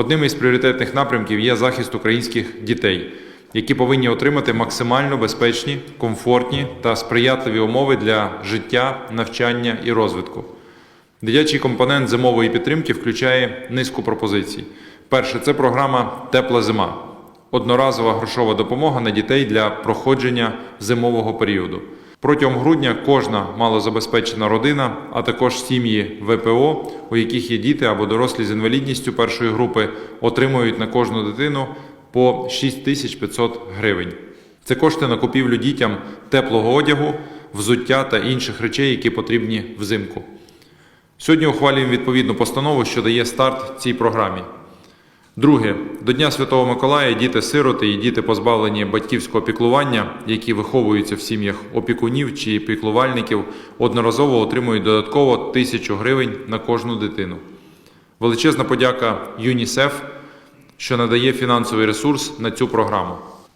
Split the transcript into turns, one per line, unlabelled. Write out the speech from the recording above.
Одним із пріоритетних напрямків є захист українських дітей, які повинні отримати максимально безпечні, комфортні та сприятливі умови для життя, навчання і розвитку. Дитячий компонент зимової підтримки включає низку пропозицій. Перше це програма Тепла зима. Одноразова грошова допомога на дітей для проходження зимового періоду. Протягом грудня кожна малозабезпечена родина, а також сім'ї ВПО, у яких є діти або дорослі з інвалідністю першої групи, отримують на кожну дитину по 6500 гривень. Це кошти на купівлю дітям теплого одягу, взуття та інших речей, які потрібні взимку. Сьогодні ухвалюємо відповідну постанову, що дає старт цій програмі. Друге, до Дня Святого Миколая діти-сироти і діти, позбавлені батьківського піклування, які виховуються в сім'ях опікунів чи піклувальників, одноразово отримують додатково тисячу гривень на кожну дитину. Величезна подяка ЮНІСЕФ, що надає фінансовий ресурс на цю програму.